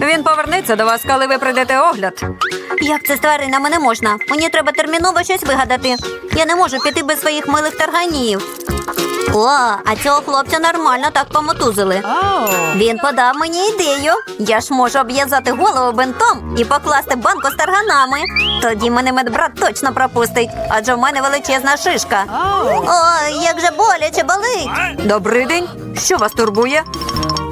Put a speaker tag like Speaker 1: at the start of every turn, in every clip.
Speaker 1: Він повернеться до вас, коли ви прийдете огляд.
Speaker 2: Як це з тваринами не можна? Мені треба терміново щось вигадати. Я не можу піти без своїх милих тарганів. О, а цього хлопця нормально так помотузили. Він подав мені ідею. Я ж можу обв'язати голову бинтом і покласти банку з тарганами. Тоді мене медбрат точно пропустить, адже в мене величезна шишка. Ой, як же боляче болить.
Speaker 1: Добрий день. Що вас турбує?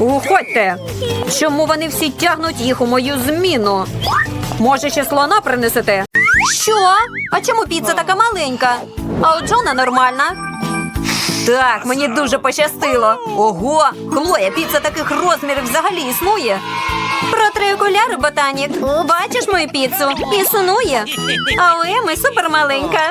Speaker 1: Уходьте! Чому вони всі тягнуть їх у мою зміну? Може, ще слона принесете? Що? А чому піца така маленька? А у Джона нормальна. Так, мені дуже пощастило. Ого, Хлоя, піца таких розмірів взагалі існує. Протри окуляри, ботанік. Бачиш мою піцу? Існує. А у Еми супермаленька.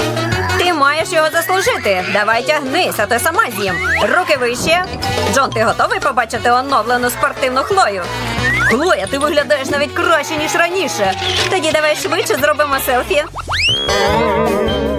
Speaker 1: Маєш його заслужити. Давай тягнись, а то сама з'їм. Руки вище. Джон, ти готовий побачити оновлену спортивну хлою? Хлоя, ти виглядаєш навіть краще, ніж раніше. Тоді давай швидше зробимо селфі.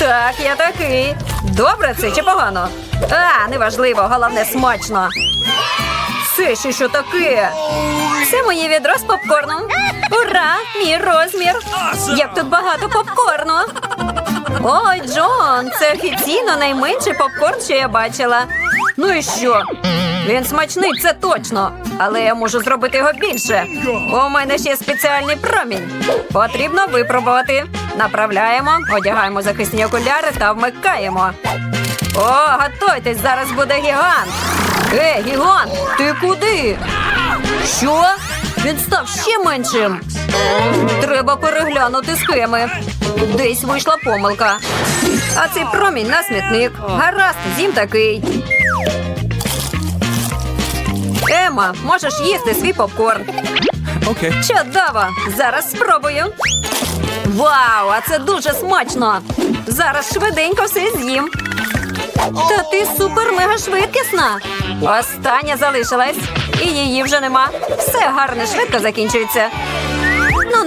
Speaker 1: Так, я такий. Добре це чи погано? А, неважливо, головне смачно. Це ще що таке? Це моє відро з попкорном. Ура! Мій розмір! Як тут багато попкорну. Ой, Джон, це офіційно найменший попкорн, що я бачила. Ну і що? Він смачний, це точно. Але я можу зробити його більше. У мене ще спеціальний промінь. Потрібно випробувати. Направляємо, одягаємо захисні окуляри та вмикаємо. О, готуйтесь, зараз буде гігант. Е, гігант, ти куди? Що? Він став ще меншим. Треба переглянути схеми. Десь вийшла помилка. А цей промінь на смітник. Гаразд, зім такий. Ема, можеш їсти свій попкорн.
Speaker 3: Okay.
Speaker 1: Чудово! Зараз спробую. Вау, а це дуже смачно! Зараз швиденько все з'їм. Та ти супер мега швидкісна. Остання залишилась. І її вже нема. Все гарно, швидко закінчується.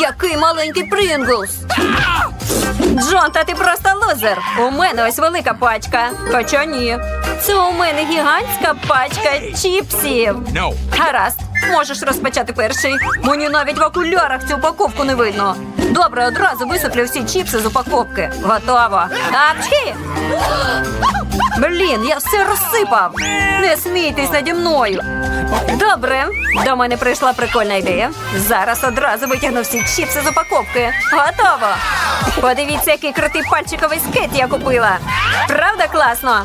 Speaker 1: Який маленький Принглс. Джон, та ти просто лузер. У мене ось велика пачка. Хоча ні. Це у мене гігантська пачка чіпсів. Гаразд, можеш розпочати перший. Мені навіть в окулярах цю упаковку не видно. Добре, одразу висиплю всі чіпси з упаковки. Готово. Апчхі! Блін, я все розсипав. Не смійтесь наді мною. Добре, до мене прийшла прикольна ідея. Зараз одразу витягну всі чіпси з упаковки. Готово. Подивіться, який крутий пальчиковий скейт я купила. Правда класно?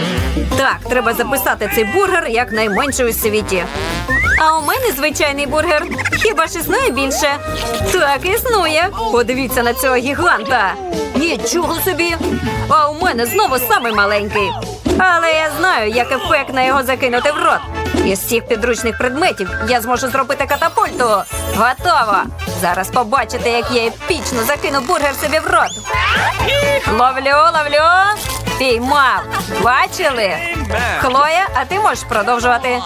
Speaker 1: Так, треба записати цей бургер як найменший у світі. А у мене звичайний бургер. Хіба ж існує більше? Так, існує. Подивіться на цього гіганта. Нічого собі. А у мене знову самий маленький. Але я знаю, як ефектно його закинути в рот. Із всіх підручних предметів я зможу зробити катапульту. Готово! Зараз побачите, як я епічно закину бургер собі в рот. Ловлю, ловлю. Піймав. Бачили? Хлоя, а ти можеш продовжувати.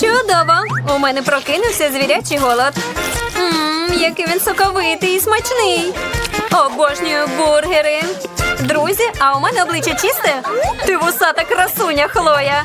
Speaker 1: Чудово! У мене прокинувся звірячий голод. Ммм, який він соковитий і смачний. Обожнюю бургери. Друзі, а у мене обличчя чисте? Ти вусата красуня, Хлоя.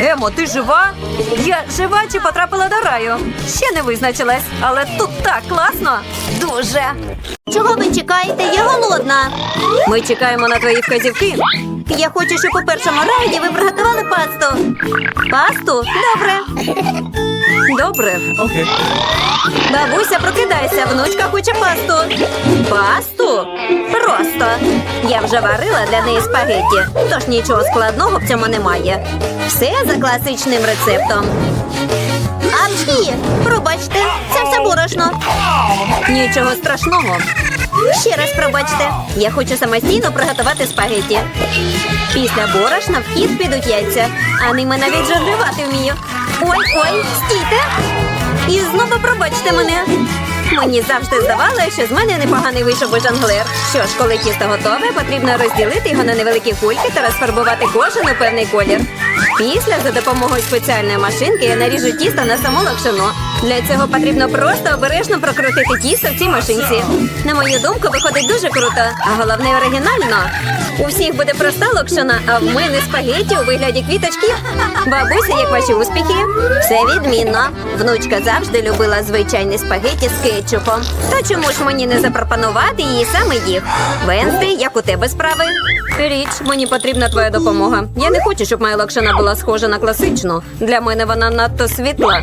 Speaker 1: Емо, ти жива? Я жива чи потрапила до раю? Ще не визначилась, але тут так класно. Дуже.
Speaker 2: Чого ви чекаєте? Я голодна.
Speaker 1: Ми чекаємо на твої вказівки.
Speaker 2: Я хочу, щоб у першому раунді ви приготували пасту. Пасту? Добре.
Speaker 1: Добре.
Speaker 3: Okay.
Speaker 2: Бабуся, прокидайся, внучка хоче пасту. Пасту? Просто. Я вже варила для неї спагетті, тож нічого складного в цьому немає. Все за класичним рецептом. Амчі, пробачте, це все борошно.
Speaker 1: Нічого страшного.
Speaker 2: Ще раз пробачте. Я хочу самостійно приготувати спагетті. Після борошна в хід підуть яйця, а ними навіть жонглювати вмію. Ой, ой, стійте! І знову пробачте мене. Мені завжди здавалося, що з мене непоганий вийшов би жонглер. Що ж, коли тісто готове, потрібно розділити його на невеликі кульки та розфарбувати кожен у певний колір. Після за допомогою спеціальної машинки я наріжу тісто на саму локшину. Для цього потрібно просто обережно прокрутити тісто в цій машинці. На мою думку, виходить дуже круто, а головне оригінально. У всіх буде проста локшина, а в мене спагетті у вигляді квіточків. Бабуся, як ваші успіхи? Все відмінно. Внучка завжди любила звичайні спагетті з кетчупом. То чому ж мені не запропонувати її саме їх? Венсти, як у тебе справи?
Speaker 1: Річ, мені потрібна твоя допомога. Я не хочу, щоб моя локшина була схожа на класичну. Для мене вона надто світла.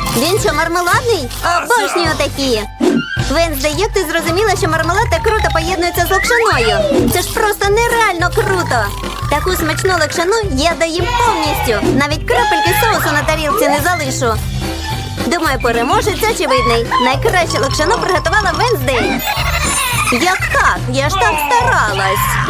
Speaker 2: Він що, мармеладний? Обожнюю такі. Вензде, як ти зрозуміла, що мармелад так круто поєднується з локшиною? Це ж просто нереально круто. Таку смачну локшину я доїм повністю. Навіть крапельки соусу на тарілці не залишу. Думаю, переможець очевидний. Найкраще локшину приготувала Венздей. Як так? Я ж так старалась.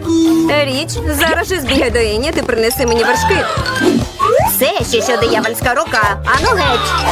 Speaker 4: Річ, зараз же збігай до Іні, ти принеси мені вершки.
Speaker 1: Це ще що диявольська рука. Ану геть.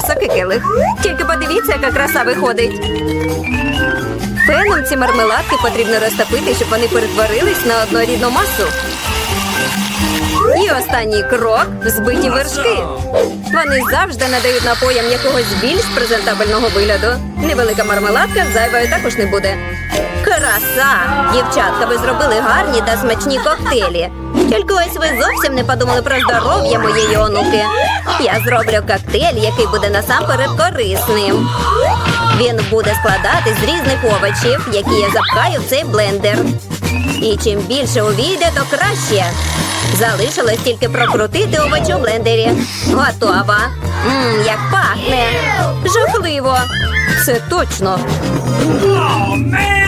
Speaker 4: високий келих. Тільки подивіться, яка краса виходить. Феном ці мармеладки потрібно розтопити, щоб вони перетворились на однорідну масу. І останній крок збиті вершки. Вони завжди надають напоям якогось більш презентабельного вигляду. Невелика мармеладка зайвою також не буде.
Speaker 1: Краса! Дівчатка, ви зробили гарні та смачні коктейлі. Тільки ось ви зовсім не подумали про здоров'я моєї онуки. Я зроблю коктейль, який буде насамперед корисним. Він буде складати з різних овочів, які я запхаю в цей блендер. І чим більше увійде, то краще. Залишилось тільки прокрутити овочі у блендері. Готова. Мм, як пахне.
Speaker 4: Жахливо! Це точно.
Speaker 1: Та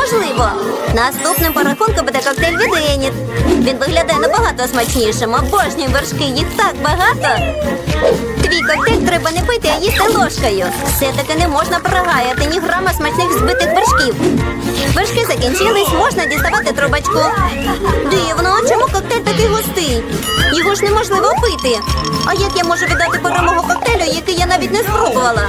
Speaker 1: неможливо. Наступним по рахунку буде коктейль від Еніт. Він виглядає набагато смачнішим. Обожнюю вершки, їх так багато. Твій коктейль треба не пити, а їсти ложкою. Все-таки не можна прогаяти ні грама смачних збитих вершків. Вершки закінчились, можна діставати трубочку. Дивно, чому коктейль такий густий? Його ж неможливо пити. А як я можу віддати перемогу коктейлю, який я навіть не спробувала?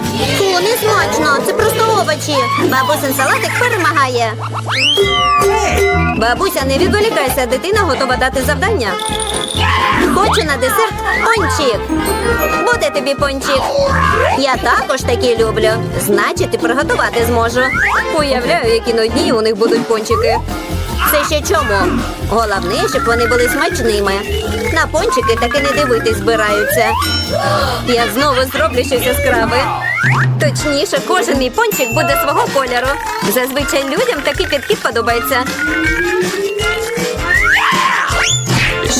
Speaker 1: Фу, не смачно, це просто овочі. Бабусин салатик перемагає. Бабуся, не відволікайся, дитина готова дати завдання. Хочу на десерт пончик. Буде тобі пончик. Я також такі люблю. Значить, і приготувати зможу.
Speaker 5: Уявляю, які нудні у них будуть пончики.
Speaker 1: Це ще чому? Головне, щоб вони були смачними. На пончики таки не дивитись збираються.
Speaker 5: Я знову зроблю щось яскраве. Точніше, кожен мій пончик буде свого кольору. Зазвичай людям такий підхід подобається.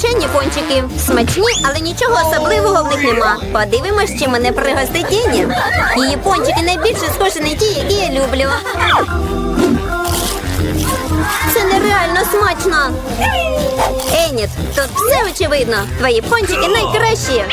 Speaker 1: Звичайні пончики. Смачні, але нічого особливого в них нема. Подивимось, чи мене пригостить Ені. Її пончики найбільше схожі на ті, які я люблю. Це нереально смачно. Еніт, тут все очевидно. Твої пончики найкращі.